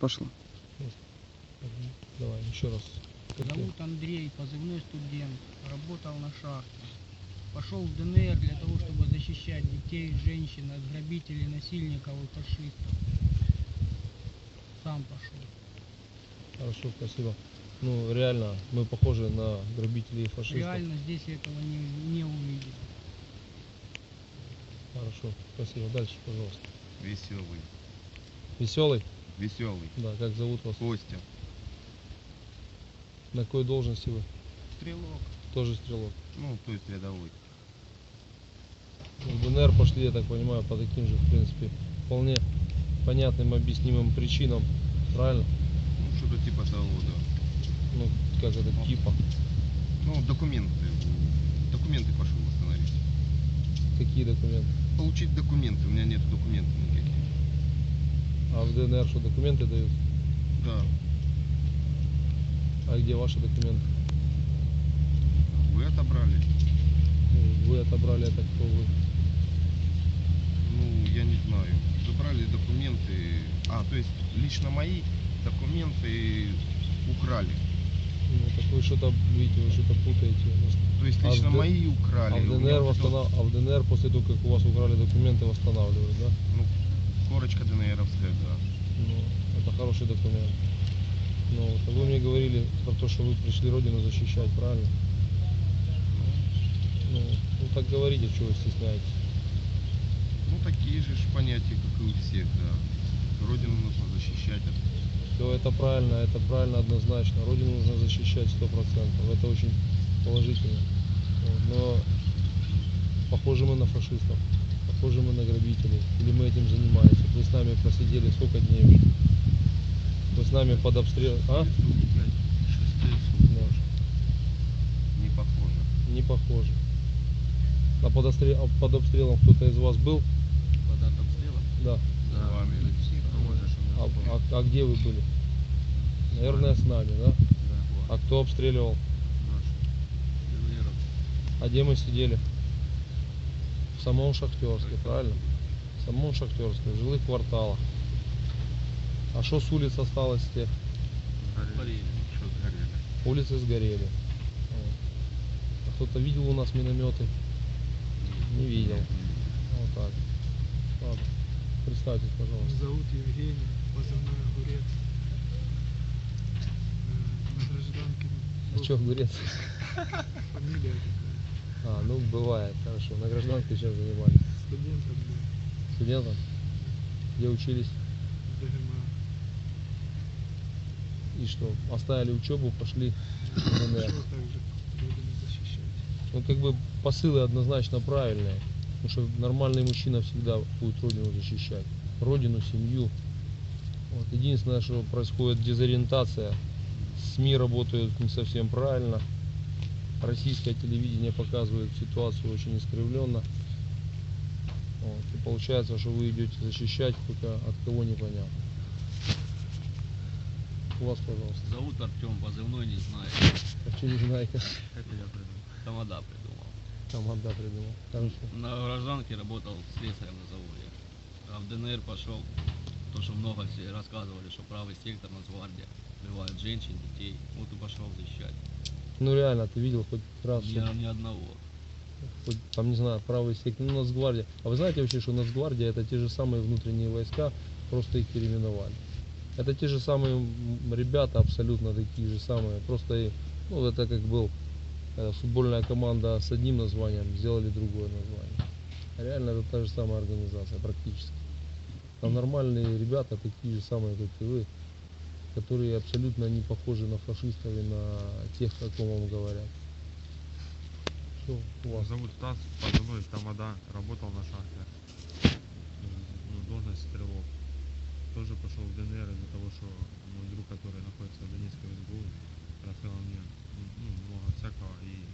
Пошло. Давай, еще раз. Зовут Андрей, позывной студент, работал на шахте. Пошел в ДНР для того, чтобы защищать детей, женщин от грабителей, насильников и фашистов. Сам пошел. Хорошо, спасибо. Ну, реально, мы похожи на грабителей и фашистов. Реально здесь этого не, не увидел. Хорошо, спасибо. Дальше, пожалуйста. Веселый. Веселый? Веселый. Да, как зовут вас? Костя. На какой должности вы? Стрелок. Тоже стрелок. Ну, то есть рядовой. В ДНР пошли, я так понимаю, по таким же, в принципе, вполне понятным, объяснимым причинам. Правильно? Ну, что-то типа того, да. Ну, как это, типа. Ну, документы. Документы пошел восстановить. Какие документы? Получить документы. У меня нет документов. А в ДНР что, документы дают? Да. А где ваши документы? Вы отобрали. Ну, Вы отобрали это кто вы? Ну, я не знаю. Забрали документы. А, то есть лично мои документы украли. Ну, так вы что-то, видите, вы что-то путаете. То есть А лично Д- мои украли. А в ДНР, восстанов... а в ДНР после того, как у вас украли документы, восстанавливают, да? Ну, корочка ДНРовская, да. Ну, это хороший документ. Ну, вот, вы мне говорили про то, что вы пришли Родину защищать, правильно? Ну, ну так говорите, чего вы стесняетесь. Ну, такие же понятия, как и у всех, да. Родину нужно защищать. Все это правильно, это правильно однозначно. Родину нужно защищать сто процентов. Это очень положительно. Но похожи мы на фашистов, похожи мы на грабителей. Или мы этим занимаемся. Вы с нами просидели сколько дней уже? Вы с нами под обстрел... А? Шестые Да. Не похоже. Не похоже. А под, обстрел- а под обстрелом кто-то из вас был? Под обстрелом? Да. С вами. А, а- а где вы были? Наверное, с нами, да? А кто обстреливал? А где мы сидели? В самом Шахтерске, правильно? В самом Шахтерске, в жилых кварталах. А что с улиц осталось с тех? Сгорели? Улицы сгорели. Вот. А кто-то видел у нас минометы? Не видел. Вот так. Ладно. Представьтесь, пожалуйста. Зовут Евгений, позывной огурец. Э, На гражданке А что, огурец? фамилия такая. А, ну бывает, хорошо. На гражданке чем занимались? Студентом был Студентом? Где учились? в ДГМА. И что? Оставили учебу, пошли в ДНР. Ну, как бы посылы однозначно правильные. Потому что нормальный мужчина всегда будет родину защищать. Родину, семью. Вот. Единственное, что происходит дезориентация. СМИ работают не совсем правильно. Российское телевидение показывает ситуацию очень искривленно. Вот. И получается, что вы идете защищать, только от кого непонятно. У вас, пожалуйста. Зовут Артем, позывной не знаю. А что не знаете? Это я придумал. Тамада придумал. Команда придумал. Хорошо. На гражданке работал слесарем на заводе. А в ДНР пошел, то что много все рассказывали, что правый сектор, Нацгвардия, убивают женщин, детей. Вот и пошел защищать. Ну реально, ты видел хоть раз, что ни одного. хоть, там, не знаю, правый сектор, ну, Нацгвардия. А вы знаете вообще, что Нацгвардия это те же самые внутренние войска, просто их переименовали. Это те же самые ребята, абсолютно такие же самые, просто, ну, это как был э, футбольная команда с одним названием, сделали другое название. А реально это та же самая организация, практически. Там нормальные ребята, такие же самые, как и вы, которые абсолютно не похожи на фашистов и на тех, о ком вам говорят. Что у вас? Зовут Стас, позывной Тамада, работал на шахте. Ну, должность стрелок. Тоже пошел в ДНР из-за того, что мой друг, который находится в Донецкой СБУ, рассказал мне ну, много всякого, и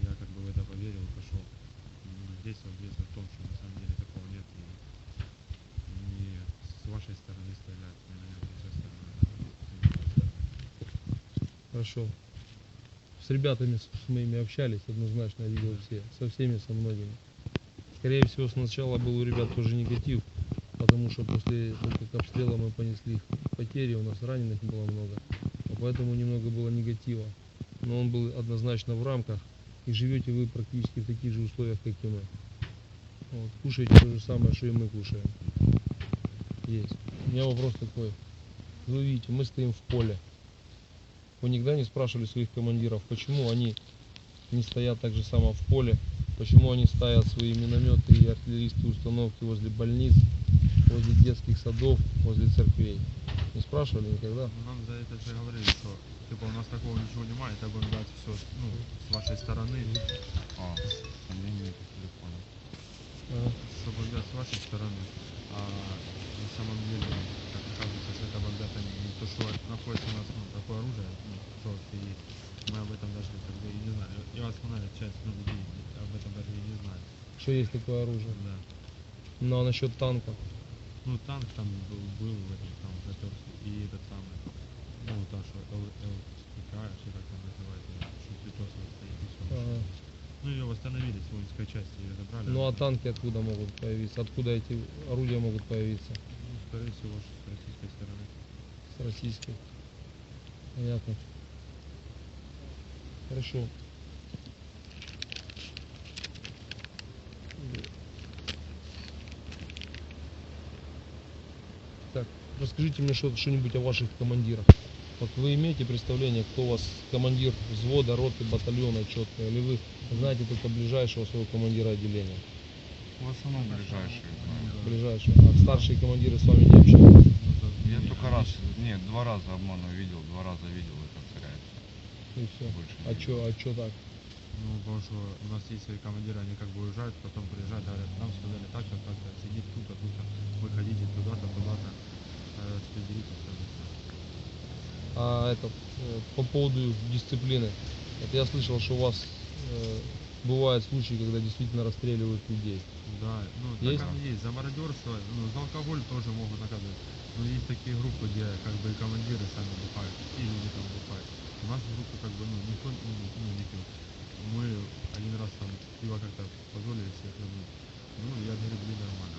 я как бы в это поверил и пошел. Ну, Здесь убедился в том, что на самом деле такого нет. И не с вашей стороны стрелять, наверное, с той стороны. Хорошо. С ребятами с моими общались, однозначно видел все. Со всеми, со многими. Скорее всего, сначала был у ребят тоже негатив. потому что после как обстрела мы понесли потери, у нас раненых было много, а поэтому немного было негатива. Но он был однозначно в рамках, и живете вы практически в таких же условиях, как и мы. Вот, кушаете то же самое, что и мы кушаем. Есть. У меня вопрос такой. Вы видите, мы стоим в поле. Вы никогда не спрашивали своих командиров, почему они не стоят так же само в поле, почему они ставят свои минометы и артиллерийские установки возле больниц, возле детских садов, возле церквей. Не спрашивали никогда? Ну, Нам за это же говорили, что типа у нас такого ничего немає, так будем дать все ну, с вашей стороны, А, сомнения по телефону. Ага. что бомбят с вашей стороны, а на самом деле, как оказывается, что это бомбят они не то, что находится у нас ну, такое оружие, ну, жесткое есть. Мы об этом даже как бы и не знали. И основная часть ну, людей об этом даже и не знает. Что есть такое оружие. Да. Ну а насчет танка? Ну, танк там был, был в этом там Хатерске, и этот самый, ну, та, что ЛК, что как там называется, что стоит, и всё. Ага. Ну, ее восстановили с воинской части, ее забрали. Ну а танки откуда могут появиться? Откуда эти орудия могут появиться? Ну, скорее всего, что с российской стороны. С российской. Понятно. Хорошо. Так, расскажите мне что- что-нибудь о ваших командирах. Вот вы имеете представление, кто у вас командир взвода, роты, батальона четко, или вы знаете только ближайшего своего командира отделения? В основном ближайшие знаю. Ближайшего. А старшие командиры с вами не общаются? Ну, то- Я не, только они раз, с- нет, два раза обману видел, два раза видел это царяется. И все. Больше А не чё, а чё так? Ну, потому что у нас есть свои командиры, они как бы уезжают, потом приезжают, говорят, нам сказали так-то, так-то, сидите тут-то, тут-то, выходите туда-то, туда-то, э, распределите все. А это э, по поводу дисциплины. Вот я слышал, что у вас э, бывают случаи, когда действительно расстреливают людей. Да, ну, Есть? так оно есть. За мародерство, ну, за алкоголь тоже могут наказывать. Но есть такие группы, где как бы и командиры сами бухают, и люди там бухают. У нас в группе как бы, ну, никто ну, не- ну, не пил. Мы один раз там пиво как-то позволили себе хлебнуть. Ну, я говорю, блин, нормально.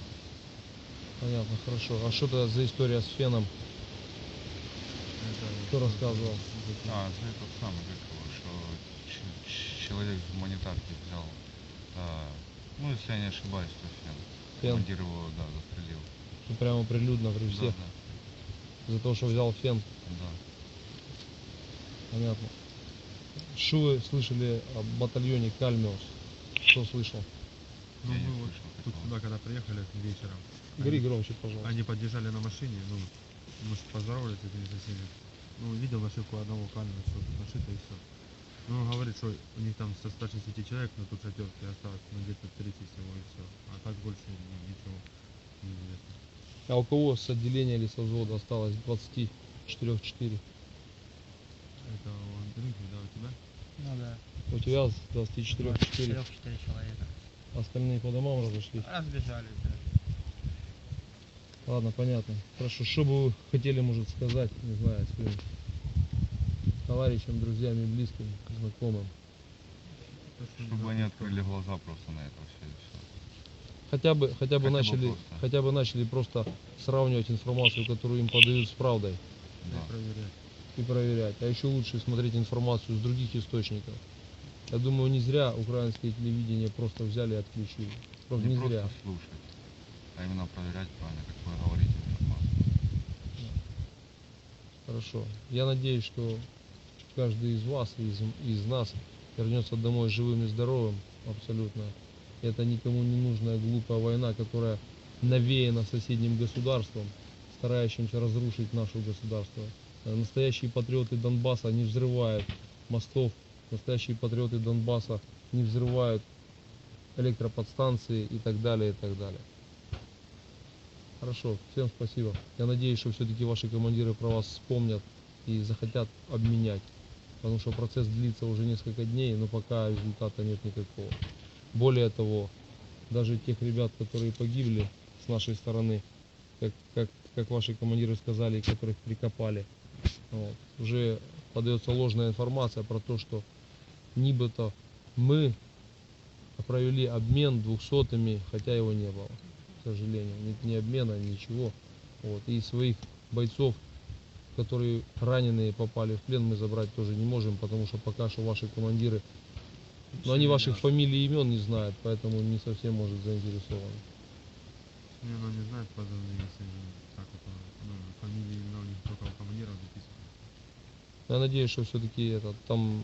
Понятно, хорошо. А что это за история с феном? Это, Кто рассказывал? это- А, это этот самый, как его, что человек с гуманитарки взял, а, ну, если я не ошибаюсь, то фен. Фен. Командир его, да, застрелил. Что прямо прилюдно при всех. Да, За то, что взял фен. да, да. Понятно. Что вы слышали о батальоне Кальмиус? Кто слышал? Ну, мы вот тут сюда, когда приехали вечером, Говори они- громче, пожалуйста. Они подъезжали на машине, ну, мы ж поздоровались с этими соседями. Ну, видел нашивку одного все тут нашито и все. Ну, он говорит, что у них там со 160 человек, но тут шатерки осталось, ну, где-то 30 всего и все. А так больше ни- ничего не известно. А у кого с отделения или со взвода осталось 24-4? Это у Андрюхи, да, у тебя? Ну да. У тебя с 24-4? 4 человека. Остальные по домам разошлись? Разбежались, да. Ладно, понятно. Хорошо, что бы вы хотели, может, сказать, не знаю, своим товарищам, друзьям и близким, знакомым? То, что Чтобы они открыли глаза просто на это все и все. Хотя бы, хотя бы Хотя бы начали, просто. хотя бы начали просто сравнивать информацию, которую им подают с правдой Да. проверять. и проверять. А еще лучше смотреть информацию с других источников. Я думаю, не зря украинское телевидение просто взяли и отключили. Просто Не не, просто зря. слушать, а именно проверять правильно, как вы говорите информацию. Хорошо. Я надеюсь, что каждый из вас, из, из нас вернется домой живым и здоровым, абсолютно. Это никому не нужная глупая война, которая навеяна соседним государством, старающимся разрушить наше государство. Э, Настоящие патриоты Донбасса не взрывают мостов, настоящие патриоты Донбасса не взрывают электроподстанции и так далее, и так далее. Хорошо, всем спасибо. Я надеюсь, что все-таки ваши командиры про вас вспомнят и захотят обменять. Потому что процесс длится уже несколько дней, но пока результата нет никакого. Более того, даже тех ребят, которые погибли с нашей стороны, как, как, как ваши командиры сказали, которых прикопали, вот, уже подается ложная информация про то, что нибито мы провели обмен двухсотыми, хотя его не было. к сожалению. Нет ни обмена, ничего. Вот. И своих бойцов, которые раненые попали в плен, мы забрать тоже не можем, потому что пока что ваши командиры, ну, они ваших фамилий и имен не знают, поэтому не совсем может заинтересованы. Не, ну не знает позывные, если так это, ну, фамилии, имена у них только у командиров записаны. Я надеюсь, что все-таки это, там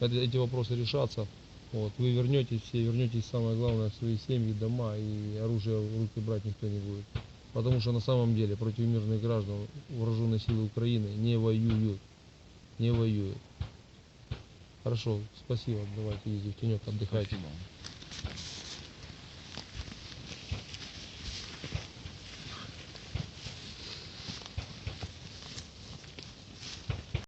эти, эти вопросы решатся. Вот, вы вернетесь все, вернетесь, самое главное, в свои семьи, дома, и оружие в руки брать никто не будет. Потому что на самом деле против мирных граждан вооруженные силы Украины не воюют. Не воюют. Хорошо, спасибо. Давайте ездите в тенек, отдыхайте.